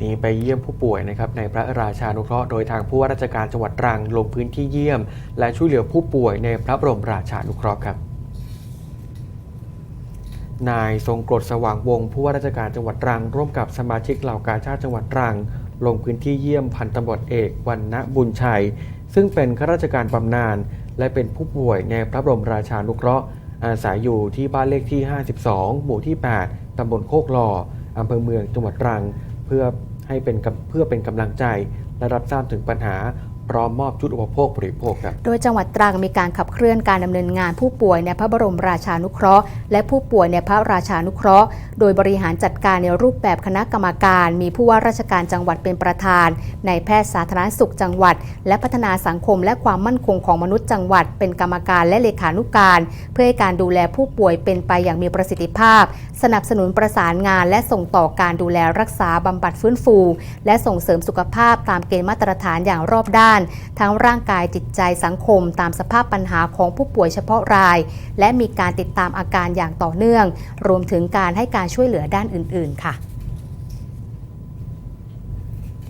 นี้ไปเยี่ยมผู้ป่วยนะครับในพระราชานุเคราะห์โดยทางผู้ว่าราชการจังหวัดตรังลงพื้นที่เยี่ยม และช่วยเหลือผู้ป่วยในพระบรมราชานุเคราะห์ครับนายทรงกรดสว่างวงศ์ผู้ว่าราชการจังหวัดตรัง ร่วมกับสมาชิกเหล่ากาชาติจังหวัดตรัง ลงพื้นที่เยี่ยมพันตำรวจเอกวันณบุญชัย ซึ่งเป็นข้าราชการบำนาญและเป็นผู้ป่วยในพระบรมราชานุเคราะห์ อาศัยอยู่ที่บ้านเลขที่ 52 หมู่ที่ 8 ตำบลโคกหล่ออำเภอเมืองจังหวัดตรัง เพื่อให้เป็นเพื่อเป็นกำลังใจและรับทราบถึงปัญหา พร้อมมอบชุดอุปโภคบริโภคครับ โดยจังหวัดตรังมีการขับเคลื่อนการดำเนินงานผู้ป่วยในพระบรมราชานุเคราะห์ และผู้ป่วยในพระราชานุเคราะห์ โดยบริหารจัดการในรูปแบบคณะกรรมการ มีผู้ว่าราชการจังหวัดเป็นประธาน ในแพทย์สาธารณสุขจังหวัด และพัฒนาสังคมและความมั่นคงของมนุษย์จังหวัด เป็นกรรมการและเลขานุการ เพื่อให้การดูแลผู้ป่วยเป็นไปอย่างมีประสิทธิภาพ สนับสนุนประสานงาน และส่งต่อการดูแลรักษาบำบัดฟื้นฟู และส่งเสริมสุขภาพตามเกณฑ์มาตรฐานอย่างรอบด้านานทั้งร่างกายจิตใจสังคม ตามสภาพปัญหาของผู้ป่วยเฉพาะราย และมีการติดตามอาการอย่างต่อเนื่อง รวมถึงการให้การช่วยเหลือด้านอื่น ๆ ค่ะ